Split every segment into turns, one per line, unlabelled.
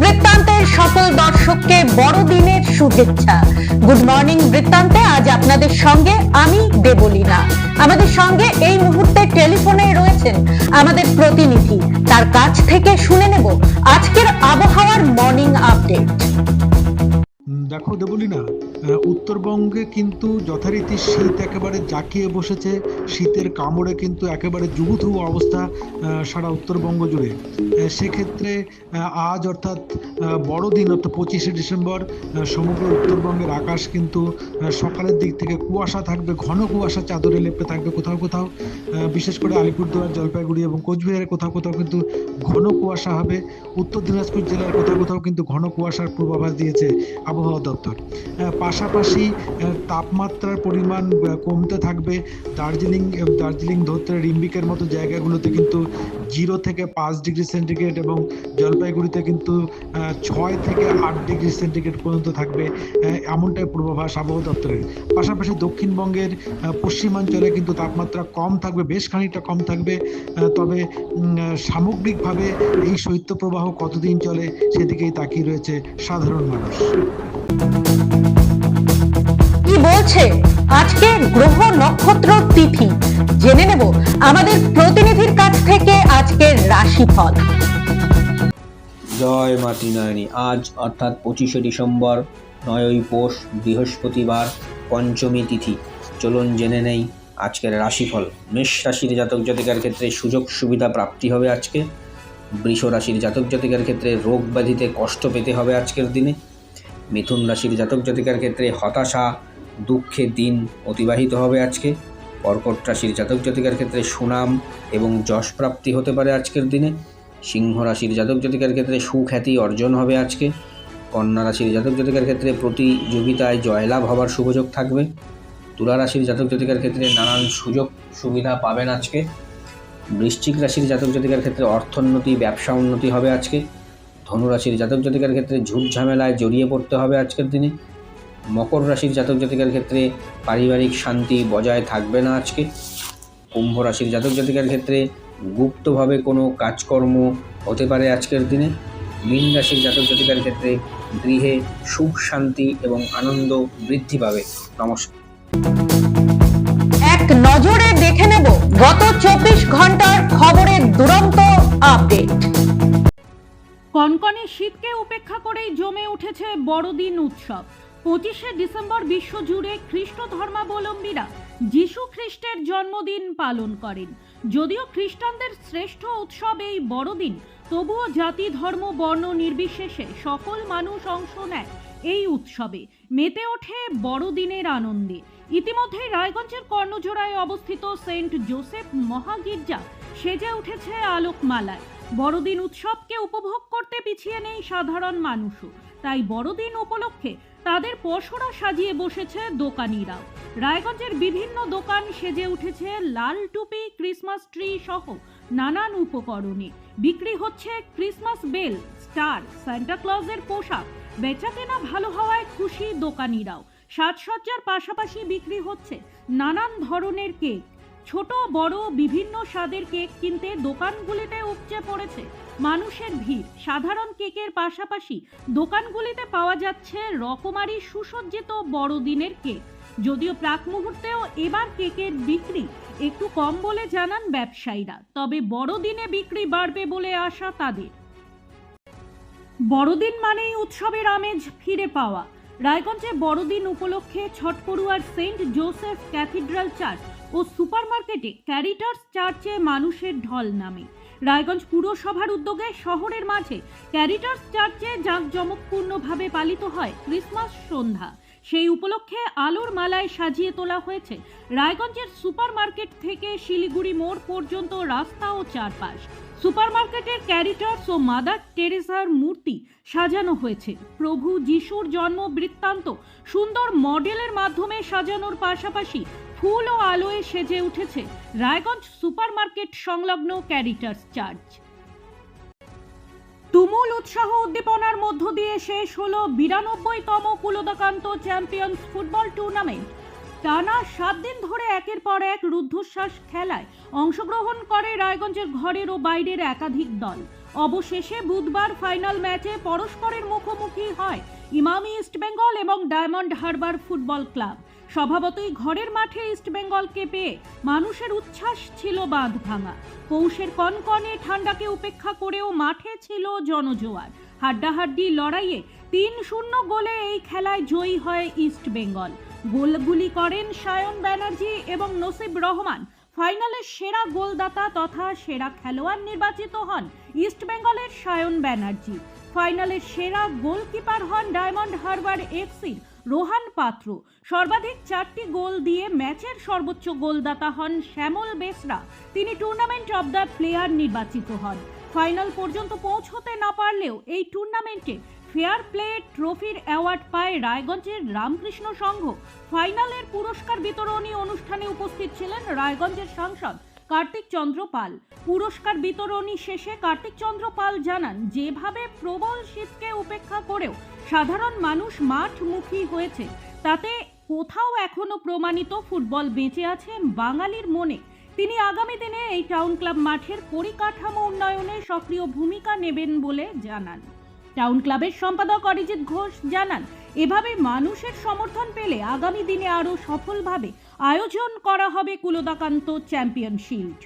বৃত্তান্তের সকল দর্শককে বড়দিনের শুভেচ্ছা। গুড মর্নিং বৃত্তান্তে। আজ আপনাদের সঙ্গে আমি, দেবলীনা। আমাদের সঙ্গে এই মুহূর্তে টেলিফোনে রয়েছেন আমাদের প্রতিনিধি। তার কাছ থেকে শুনে নেব আজকের আবহাওয়ার মর্নিং আপডেট
দেখো দেবলিনা আহ, উত্তরবঙ্গে কিন্তু যথারীতি শীত একেবারে জাঁকিয়ে বসেছে। শীতের কামড়ে কিন্তু একেবারে জুগুথু অবস্থা সারা উত্তরবঙ্গ জুড়ে। সেক্ষেত্রে আজ অর্থাৎ বড়দিন অর্থাৎ পঁচিশে ডিসেম্বর সমগ্র উত্তরবঙ্গের আকাশ কিন্তু সকালের দিক থেকে কুয়াশা থাকবে ঘন কুয়াশা চাদরে লেপে থাকবে কোথাও কোথাও। বিশেষ করে আলিপুরদুয়ার জলপাইগুড়ি এবং কোচবিহারের কোথাও কোথাও কিন্তু ঘন কুয়াশা হবে। উত্তর দিনাজপুর জেলার কোথাও কোথাও কিন্তু ঘন কুয়াশার পূর্বাভাস দিয়েছে আবহাওয়া দপ্তর। পাশাপাশি তাপমাত্রার পরিমাণ কমতে থাকবে। দার্জিলিং দার্জিলিং ধরতে রিম্বিকের মতো জায়গাগুলোতে কিন্তু জিরো থেকে পাঁচ ডিগ্রি সেন্টিগ্রেড এবং জলপাইগুড়িতে কিন্তু ছয় থেকে আট ডিগ্রি সেন্টিগ্রেড পর্যন্ত থাকবে এমনটাই পূর্বাভাস আবহাওয়া দপ্তরের। পাশাপাশি দক্ষিণবঙ্গের পশ্চিমাঞ্চলে কিন্তু তাপমাত্রা কম থাকবে, বেশ খানিকটা কম থাকবে তবে সামগ্রিকভাবে এই শৈত্যপ্রবাহ কতদিন চলে সেদিকেই তাকিয়ে রয়েছে সাধারণ মানুষ।
কি বলছে? আজকে গ্রহ নক্ষত্র তিথি। জেনে নেব আমাদের প্রতিনিধির কাছ থেকে আজকের রাশিফল।
জয় মাতৃনারায়ণী আজ অর্থাৎ পঁচিশে ডিসেম্বর, নয়ই পৌষ, বৃহস্পতিবার, পঞ্চমী তিথি। চলুন জেনে নেই আজকের রাশিফল। মেষ রাশির জাতক জাতিকার ক্ষেত্রে সুযোগ সুবিধা প্রাপ্তি হবে আজকে। বৃষ রাশির জাতক জাতিকার ক্ষেত্রে রোগ ব্যাধিতে কষ্ট পেতে হবে আজকের দিনে। মিথুন রাশির জাতক জাতিকার ক্ষেত্রে হতাশা, দুঃখে দিন অতিবাহিত হবে আজকে। কর্কট রাশির জাতক জাতিকার ক্ষেত্রে সুনাম এবং যশ প্রাপ্তি হতে পারে আজকের দিনে। সিংহ রাশির জাতক জাতিকার ক্ষেত্রে সুখ্যাতি অর্জন হবে আজকে। কন্যা রাশির জাতক জাতিকার ক্ষেত্রে প্রতিযোগিতায় জয়লাভ হবার শুভযোগ থাকবে। তুলা রাশির জাতক জাতিকার ক্ষেত্রে নানান সুযোগ সুবিধা পাবেন আজকে। বৃশ্চিক রাশির জাতক জাতিকার ক্ষেত্রে অর্থোন্নতি, ব্যবসা উন্নতি হবে আজকে। ধনুরাশির জাতক জাতিকার ক্ষেত্রে ঝুট ঝামেলায় জড়িয়ে পড়তে হবে আজকের দিনে। মকর রাশির জাতক জাতিকার ক্ষেত্রে পারিবারিক শান্তি বজায় থাকবে না আজকে। কুম্ভ রাশির জাতক জাতিকার ক্ষেত্রে গুপ্তভাবে কোনো কাজকর্ম হতে পারে আজকের দিনে। মীন রাশির জাতক জাতিকার ক্ষেত্রে গৃহে সুখ শান্তি এবং আনন্দ বৃদ্ধি পাবে। নমস্কার।
এক নজরে দেখে নেব গত চব্বিশ ঘণ্টার খবরের দুরন্ত আপডেট।
কনকনে শীতকে উপেক্ষা করেই জমে উঠেছে বড়দিন উৎসব। পঁচিশে ডিসেম্বর বিশ্বজুড়ে খ্রিস্ট ধর্মাবলম্বীরা যিশু খ্রিস্টের জন্মদিন পালন করেন। যদিও খ্রিস্টানদের শ্রেষ্ঠ উৎসব এই বড়দিন, তবুও জাতি, ধর্ম, বর্ণ নির্বিশেষে সকল মানুষ অংশ নেয় এই উৎসবে। মেতে ওঠে বড়দিনের আনন্দে। ইতিমধ্যে রায়গঞ্জের কর্ণজোড়ায় অবস্থিত সেন্ট জোসেফ মহাগির্জা সেজে উঠেছে আলোকমালায়। বড়দিন উৎসবকে উপভোগ করতে পিছিয়ে নেই সাধারণ মানুষও। তাই বড়দিন উপলক্ষে তাদের পসরা সাজিয়ে বসেছে দোকানিরাও। রায়গঞ্জের বিভিন্ন দোকান সেজে উঠেছে লাল টুপি, ক্রিসমাস ট্রি সহ নানান উপকরণে। বিক্রি হচ্ছে ক্রিসমাস বেল, স্টার, সান্টা ক্লজের পোশাক। বেচাকেনা ভালো হওয়ায় খুশি দোকানিরাও। সাজসজ্জার পাশাপাশি বিক্রি হচ্ছে নানান ধরনের কেক। ছোট, বড়, বিভিন্ন স্বাদের কেক কিনতে দোকানগুলিতে উপচে পড়েছে। মানুষের ভিড়। সাধারণ কেকের পাশাপাশি দোকানগুলিতে পাওয়া যাচ্ছে রকমারি সুসজ্জিত বড়দিনের কেক। যদিও প্রাক মুহূর্তেও এবার কেকের বিক্রি একটু কম বলে জানান ব্যবসায়ীরা। তবে বড়দিনে বিক্রি বাড়বে বলে আশা তাদের। বড়দিন মানেই উৎসবের আমেজ ফিরে পাওয়া। রায়গঞ্জে বড়দিন উপলক্ষে ছটপড়ুয়ার সেন্ট জোসেফ ক্যাথিড্রাল চার্চ ও সুপারমার্কেটে ক্যারিটার্স চার্চে মানুষের ঢল নামে। রায়গঞ্জ পুরসভার উদ্যোগে শহরের মাঝে ক্যারিটার্স চার্চে জাঁকজমকপূর্ণভাবে পালিত হয় ক্রিসমাস সন্ধ্যা। সেই উপলক্ষে আলোর মালায় সাজিয়ে তোলা হয়েছে রায়গঞ্জের সুপারমার্কেট থেকে শিলিগুড়ি মোড় পর্যন্ত রাস্তা ও চারপাশ। সুপারমার্কেটের ক্যারিটার্স ও মাদার টেরেসার মূর্তি সাজানো হয়েছে। প্রভু যিশুর জন্ম বৃত্তান্ত সুন্দর মডেলের মাধ্যমে সাজানোর পাশাপাশি ফুল ও আলোয় সেজে উঠেছে রায়গঞ্জ সুপারমার্কেট সংলগ্ন ক্যারিটার্স চার্চ। তুমুল উৎসাহ উদ্দীপনার মধ্য দিয়ে শেষ হলো বিরানব্বইতম কুলদাকান্ত চ্যাম্পিয়ন্স ফুটবল টুর্নামেন্ট। টানা সাত দিন ধরে একের পর এক রুদ্ধশ্বাস খেলায় অংশগ্রহণ করে রায়গঞ্জের ঘরের ও বাইরের একাধিক দল। অবশেষে বুধবার ফাইনাল ম্যাচে পরস্পরের মুখোমুখি হয় ইমামি ইস্টবেঙ্গল এবং ডায়মন্ড হারবার ফুটবল ক্লাব। স্বভাবতই ঘরের মাঠে ইস্টবেঙ্গলকে পেয়ে মানুষের উচ্ছ্বাস ছিল বাঁধ ভাঙা। পৌষের কনকনে ঠান্ডাকে উপেক্ষা করেও মাঠে ছিল জনজোয়ার। হাড্ডাহাড্ডি লড়াইয়ে তিন শূন্য গোলে এই খেলায় জয়ী হয় ইস্টবেঙ্গল গোলগুলি করেন সায়ন ব্যানার্জি এবং নসিব রহমান। ফাইনালে সেরা গোলদাতা তথা সেরা খেলোয়াড় নির্বাচিত হন ইস্টবেঙ্গলের সায়ন ব্যানার্জি। ফাইনালের সেরা গোলকিপার হন ডায়মন্ড হারবার এফসির রোহান পাত্র। সর্বাধিক চারটি গোল দিয়ে ম্যাচের সর্বোচ্চ গোলদাতা হন শ্যামল বেসরা। তিনি টুর্নামেন্ট অব দ্য প্লেয়ার নির্বাচিত হন। ফাইনাল পর্যন্ত পৌঁছতে না পারলেও এই টুর্নামেন্টে ফেয়ার প্লে ট্রফির অ্যাওয়ার্ড পায় রায়গঞ্জের রামকৃষ্ণ সংঘ। ফাইনালের পুরস্কার বিতরণী অনুষ্ঠানে উপস্থিত ছিলেন রায়গঞ্জের সাংসদ কার্তিক চন্দ্র পাল। পুরস্কার বিতরণী শেষে কার্তিক চন্দ্র পাল জানান, যেভাবে প্রবল শীতকে উপেক্ষা করেও সাধারণ মানুষ মাঠমুখী হয়েছে, তাতে কোথাও এখনও প্রমাণিত ফুটবল বেঁচে আছে বাঙালির মনে। তিনি আগামী দিনে এই টাউন ক্লাব মাঠের পরিকাঠামো উন্নয়নে সক্রিয় ভূমিকা নেবেন বলে জানান। টাউন ক্লাবের সম্পাদক অরিজিৎ ঘোষ জানান এভাবে মানুষের সমর্থন পেলে আগামী দিনে আরও সফলভাবে আয়োজন করা হবে কুলদাকান্ত চ্যাম্পিয়নশিপ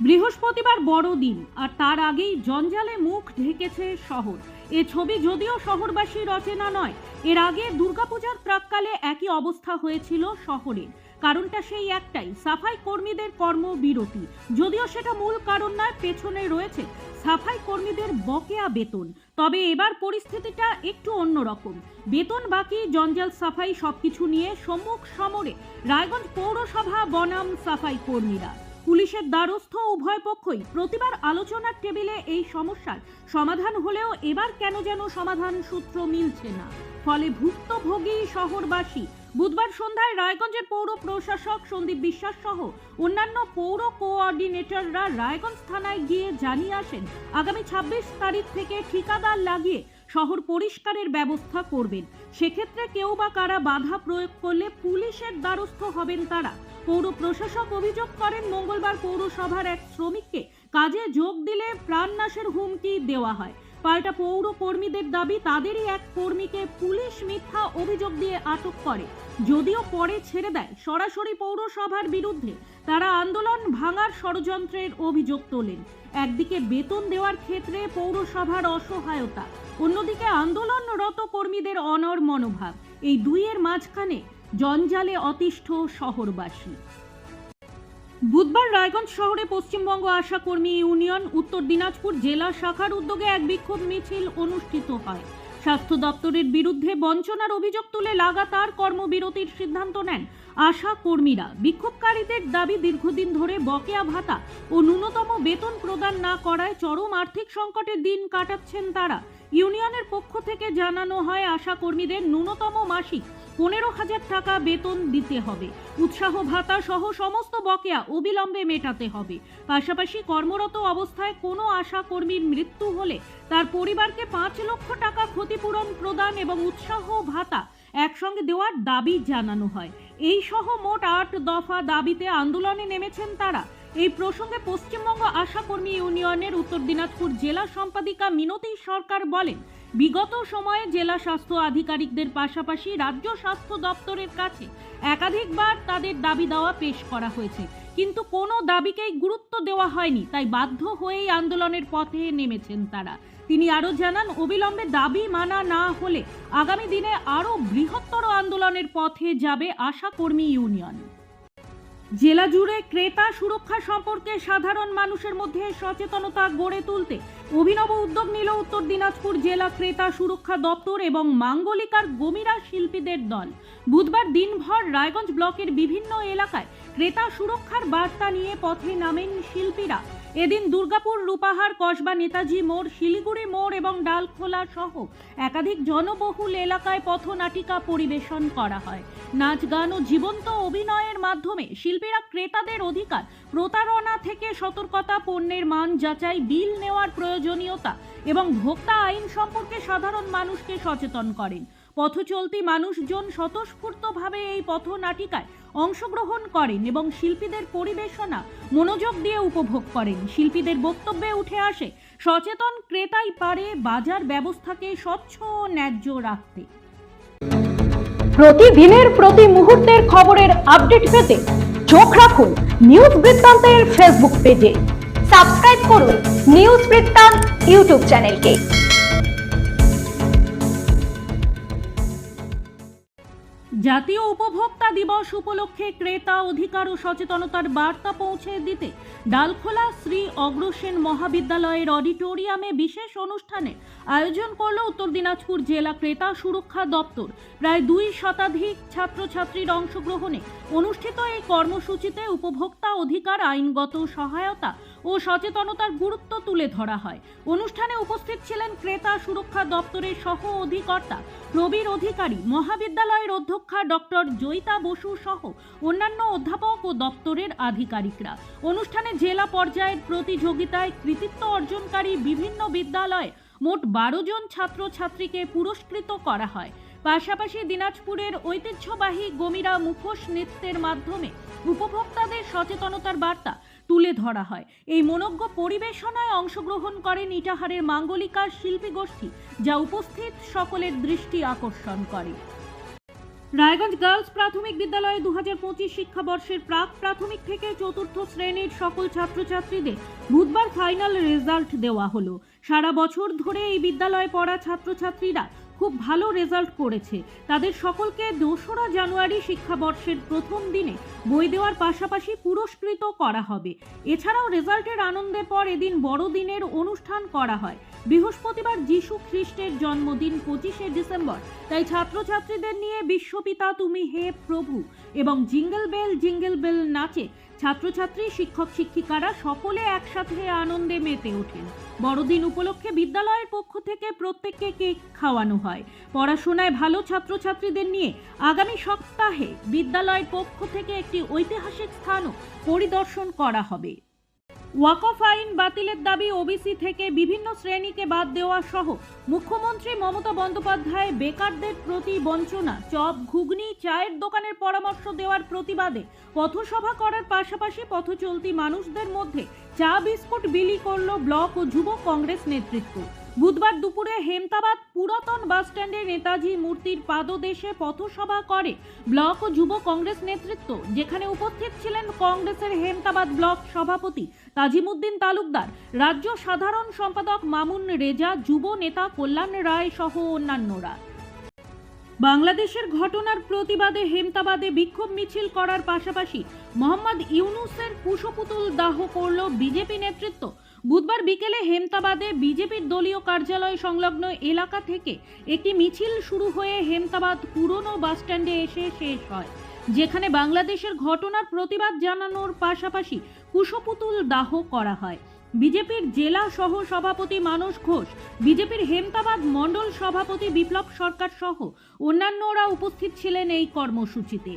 বৃহস্পতিবার বড় দিন, আর তার আগেই জঞ্জালে মুখ ঢেকেছে শহর। এ ছবি যদিও শহরবাসী রচনা নয়, এর আগে দুর্গাপূজার প্রাককালে একই অবস্থা হয়েছিল শহরের। কারণটা সেই একটাই, সাফাই কর্মীদের কর্মবিরতি। যদিও সেটা মূল কারণ নয়, পেছনে রয়েছে সাফাই কর্মীদের বকেয়া বেতন। তবে এবার পরিস্থিতিটা একটু অন্যরকম। বেতন বাকি, জঞ্জাল সাফাই সবকিছু নিয়ে সম্মুখ সমরে রায়গঞ্জ পৌরসভা বনাম সাফাই কর্মীরা। পুলিশের দ্বারস্থ উভয় পক্ষই প্রতিবার আলোচনার টেবিলে এই সমস্যার সমাধান হলেও এবার কেন যেন সমাধান সূত্র মিলছে না। ফলে ভুক্তভোগী শহরবাসী বুধবার সন্ধ্যায় রায়গঞ্জের পৌর প্রশাসক সন্দীপ বিশ্বাস সহ অন্যান্য পৌর কোঅর্ডিনেটররা রায়গঞ্জ থানায় গিয়ে জানিয়ে আসেন, আগামী ছাব্বিশ তারিখ থেকে ঠিকাদার লাগিয়ে শহর পরিষ্কারের ব্যবস্থা করবেন। সেক্ষেত্রে কেউ বা কারা বাধা প্রয়োগ করলে পুলিশের দ্বারস্থ হবেন তারা। পৌর প্রশাসক অভিযোগ করেন, মঙ্গলবার পৌরসভার এক শ্রমিককে কাজে যোগ দিলে প্রাণনাশের হুমকি দেওয়া হয়। পাল্টা পৌর কর্মীদের দাবি, তাদেরই এক কর্মীকে পুলিশ মিথ্যা অভিযোগ দিয়ে আটক করে। যদিও পরে ছেড়ে দেয়, সরাসরি পৌরসভার বিরুদ্ধে তারা আন্দোলন ভাঙার ষড়যন্ত্রের অভিযোগ তোলেন। একদিকে বেতন দেওয়ার ক্ষেত্রে পৌরসভার অসহায়তা, অন্যদিকে আন্দোলনরত কর্মীদের অনর মনোভাব। এই দুইয়ের মাঝখানে জঞ্জালে অতিষ্ঠ শহরবাসী। বুধবার রায়গঞ্জ শহরে পশ্চিমবঙ্গ আশা কর্মী ইউনিয়ন, উত্তর দিনাজপুর জেলা শাখার উদ্যোগে এক বিক্ষোভ মিছিল অনুষ্ঠিত হয়। স্বাস্থ্য দপ্তরের বিরুদ্ধে বঞ্চনার অভিযোগ তুলে লাগাতার কর্মবিরতির সিদ্ধান্ত নেন আশা কর্মীরা। বিক্ষোভকারীদের দাবি, দীর্ঘদিন ধরে বকেয়া ভাতা ও ন্যূনতম বেতন প্রদান না করায় চরম আর্থিক সংকটের দিন কাটাচ্ছেন তারা। ইউনিয়নের পক্ষ থেকে জানানো হয়, আশা কর্মীদের ন্যূনতম মাসিক পনেরো হাজার টাকা বেতন দিতে হবে। উৎসাহ ভাতা সহ সমস্ত বকেয়া অবিলম্বে মেটাতে হবে। পাশাপাশি কর্মরত অবস্থায় কোনো আশা কর্মীর মৃত্যু হলে তার পরিবারকে পাঁচ লক্ষ টাকা ক্ষতিপূরণ প্রদান এবং উৎসাহ ভাতা একসঙ্গে দেওয়ার দাবি জানানো হয়। এই সহ মোট আট দফা দাবিতে আন্দোলনে নেমেছেন তারা। এই প্রসঙ্গে পশ্চিমবঙ্গ আশা কর্মী ইউনিয়নের উত্তর দিনাজপুর জেলা সম্পাদিকা মিনতি সরকার বলেন, বিগত সময়ে জেলা স্বাস্থ্য আধিকারিকদের পাশাপাশি রাজ্য স্বাস্থ্য দপ্তরের কাছে একাধিকবার তাদের দাবি দাওয়া পেশ করা হয়েছে। কিন্তু কোনো দাবিকেই গুরুত্ব দেওয়া হয়নি, তাই বাধ্য হয়েই আন্দোলনের পথে নেমেছেন তারা। তিনি আরও জানান, অবিলম্বে দাবি মানা না হলে আগামী দিনে আরও বৃহত্তর আন্দোলনের পথে যাবে আশা কর্মী ইউনিয়ন। জেলা জুড়ে ক্রেতা সুরক্ষা সম্পর্কে সাধারণ মানুষের মধ্যে সচেতনতা গড়ে তুলতে অভিনব উদ্যোগ নিল উত্তর দিনাজপুর জেলা ক্রেতা সুরক্ষা দপ্তর এবং মাঙ্গলিকার গমিরা শিল্পীদের দল। বুধবার দিনভর রায়গঞ্জ ব্লকের বিভিন্ন এলাকায় ক্রেতা সুরক্ষার বার্তা নিয়ে পথে নামেন শিল্পীরা। এদিন দুর্গাপুর রূপাহার কসবা নেতাজি মোড়, শিলিগুড়ি মোড় এবং ডালখোলা সহ একাধিক জনবহুল এলাকায় পথনাটিকা পরিবেশন করা হয়। নাচ গান ও জীবন্ত অভিনয়ের মাধ্যমে শিল্পীরা ক্রেতাদের অধিকার, প্রতারণা থেকে সতর্কতা, পণ্যের মান যাচাই, বিল নেওয়ার প্রয়োজনীয়তা এবং ভোক্তা আইন সম্পর্কে সাধারণ মানুষকে সচেতন করেন। পথচলতি মানুষজন স্বতঃস্ফূর্তভাবে এই পথনাটিকায় অংশগ্রহণ করেন এবং শিল্পীদের পরিবেশনা মনোযোগ দিয়ে উপভোগ করেন। শিল্পীদের বক্তব্যে উঠে আসে, সচেতন ক্রেতাই পারে বাজার ব্যবস্থাকে স্বচ্ছ ও ন্যায্য রাখতে।
প্রতিদিনের প্রতি মুহূর্তের খবরের আপডেট পেতে চোখ রাখুন নিউজ বৃত্তান্তের ফেসবুক পেজে। সাবস্ক্রাইব করুন নিউজ বৃত্তান্ত ইউটিউব চ্যানেলকে।
জাতীয় উপভোক্তা দিবস উপলক্ষে ক্রেতা অধিকার ও সচেতনতার বার্তা পৌঁছে দিতে ডালখোলা শ্রী অগ্রসেন মহাবিদ্যালয়ের অডিটোরিয়ামে বিশেষ অনুষ্ঠানের আয়োজন করল উত্তর দিনাজপুর জেলা ক্রেতা সুরক্ষা দপ্তর। প্রায় দুই শতাধিক ছাত্রছাত্রীর অংশগ্রহণে অনুষ্ঠিত এই কর্মসূচিতে উপভোক্তা অধিকার, আইনগত সহায়তা ও সচেতনতার গুরুত্ব তুলে ধরা হয়। অনুষ্ঠানে উপস্থিত ছিলেন ক্রেতা সুরক্ষা দপ্তরের সহ অধিকর্তা, প্রবীর অধিকারী, মহাবিদ্যালয়ের অধ্যক্ষা ডক্টর জয়িতা বসু সহ অন্যান্য অধ্যাপক ও দপ্তরের আধিকারিকরা। অনুষ্ঠানে জেলা পর্যায়ের প্রতিযোগিতায় কৃতিত্ব অর্জনকারী বিভিন্ন বিদ্যালয়ে মোট বারো জন ছাত্রছাত্রীকে পুরস্কৃত করা হয়। পাশাপাশি দিনাজপুরের ঐতিহ্যবাহী গমিরা মুখোশ নৃত্যের মাধ্যমে উপভোক্তাদের সচেতনতার বার্তা তুলে ধরা হয়। এই মনজ্ঞ পরিবেশনায় অংশগ্রহণ করেন ইটাহারের মাঙ্গলিকা শিল্পী গোষ্ঠী, যা উপস্থিত সকলের দৃষ্টি আকর্ষণ করে। রায়গঞ্জ গার্লস প্রাথমিক বিদ্যালয়ে দু হাজার পঁচিশ শিক্ষাবর্ষের প্রাক প্রাথমিক থেকে চতুর্থ শ্রেণির সকল ছাত্রছাত্রীদের বুধবার ফাইনাল রেজাল্ট দেওয়া হলো। সারা বছর ধরে এই বিদ্যালয়ে পড়া ছাত্রছাত্রীরা খুব ভালো রেজাল্ট করেছে। তাদের সকলকে দোসরা জানুয়ারি শিক্ষাবর্ষের প্রথম দিনে বই দেওয়ার পাশাপাশি পুরস্কৃত করা হবে। এছাড়াও রেজাল্টের আনন্দের পর এদিন বড়দিনের অনুষ্ঠান করা হয়। বৃহস্পতিবার যিশু খ্রিস্টের জন্মদিন পঁচিশে ডিসেম্বর। তাই ছাত্রছাত্রীদের নিয়ে বিশ্বপিতা তুমি হে প্রভু এবং জিঙ্গল বেল জিঙ্গল বেল নাচে ছাত্রছাত্রী, শিক্ষক, শিক্ষিকারা সকলে একসাথে আনন্দে মেতে ওঠেন। বড়দিন উপলক্ষে বিদ্যালয়ের পক্ষ থেকে প্রত্যেককে কেক খাওয়ানো হয়। পড়াশোনায় ভালো ছাত্রছাত্রীদের নিয়ে আগামী সপ্তাহে বিদ্যালয়ের পক্ষ থেকে একটি ঐতিহাসিক স্থানও পরিদর্শন করা হবে। ওয়াকফ আইন বাতিলের দাবি ওবিসি থেকে বিভিন্ন শ্রেণীকে বাদ দেওয়া সহ মুখ্যমন্ত্রী মমতা বন্দ্যোপাধ্যায় বেকারদের প্রতি বঞ্চনা, চপ, ঘুগনি, চায়ের দোকানের পরামর্শ দেওয়ার প্রতিবাদে পথসভা করার পাশাপাশি পথচলতি মানুষদের মধ্যে চা বিস্কুট বিলি করল ব্লক ও যুব কংগ্রেস নেতৃত্ব। বুধবার দুপুরে হেমতাবাদ পুরাতন বাসস্ট্যান্ডে নেতাজি মূর্তির পাদদেশে পথসভা করে ব্লক ও যুব কংগ্রেস নেতৃত্ব, যেখানে উপস্থিত ছিলেন কংগ্রেসের হেমতাবাদ ব্লক সভাপতি তাজিমুদ্দিন তালুকদার, রাজ্য সাধারণ সম্পাদক মামুন রেজা, যুব নেতা কল্যাণ রায় সহ অন্যান্যরা। বাংলাদেশের ঘটনার প্রতিবাদে হেমতাবাদে বিক্ষোভ মিছিল করার পাশাপাশি মোহাম্মদ ইউনুসের কুশপুতুল দাহ করল বিজেপি নেতৃত্ব। বুধবার বিকেলে হেমতাবাদে বিজেপির দলীয় কার্যালয় সংলগ্ন এলাকা থেকে একটি মিছিল শুরু হয়ে হেমতাবাদ পুরনো বাসস্ট্যান্ডে এসে শেষ হয়, যেখানে বাংলাদেশের ঘটনার প্রতিবাদ জানানোর পাশাপাশি কুশপুতুল দাহ করা হয়। বিজেপির জেলা সহ সভাপতি মানস ঘোষ, বিজেপির হেমতাবাদ মণ্ডল সভাপতি বিপ্লব সরকার সহ অন্যান্যরা উপস্থিত ছিলেন এই কর্মসূচিতে।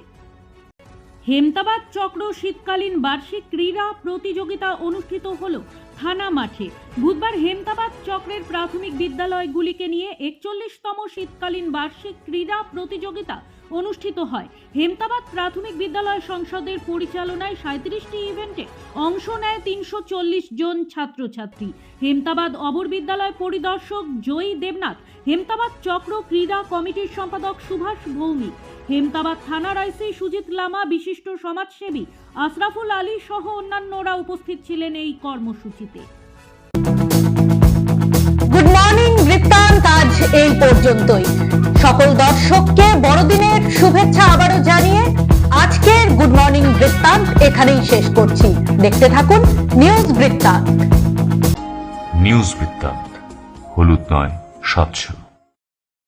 হেমতাবাদ চক্র শীতকালীন বার্ষিক ক্রীড়া প্রতিযোগিতা অনুষ্ঠিত হল থানা মাঠে। বুধবার হেমতাবাদ চক্রের প্রাথমিক বিদ্যালয়গুলিকে নিয়ে একচল্লিশতম শীতকালীন বার্ষিক ক্রীড়া প্রতিযোগিতা অনুষ্ঠিত হয়। হেমতাবাদ প্রাথমিক বিদ্যালয় সংসদের পরিচালনায় সাঁত্রিশটি ইভেন্টে অংশ নেয় তিনশো চল্লিশ জন ছাত্রছাত্রী। হেমতাবাদ অবর বিদ্যালয় পরিদর্শক জয়ী দেবনাথ, হেমতাবাদ চক্র ক্রীড়া কমিটির সম্পাদক সুভাষ ভৌমিক হেমতাবাদ থানার আইসি সুজিত লামা বিশিষ্ট সমাজসেবী আশরাফুল আলী সহ অন্যান্যরা উপস্থিত ছিলেন এই কর্মসূচিতে।
গুড মর্নিং বৃত্তান্ত। আজ এই পর্যন্তই। সকল দর্শককে বড়দিনের শুভেচ্ছা আবারও জানিয়ে আজকের গুড মর্নিং বৃত্তান্ত এখানেই শেষ করছি। দেখতে থাকুন নিউজ বৃত্তান্ত।
নিউজ বৃত্তান্ত হলুদ নয় স্বচ্ছ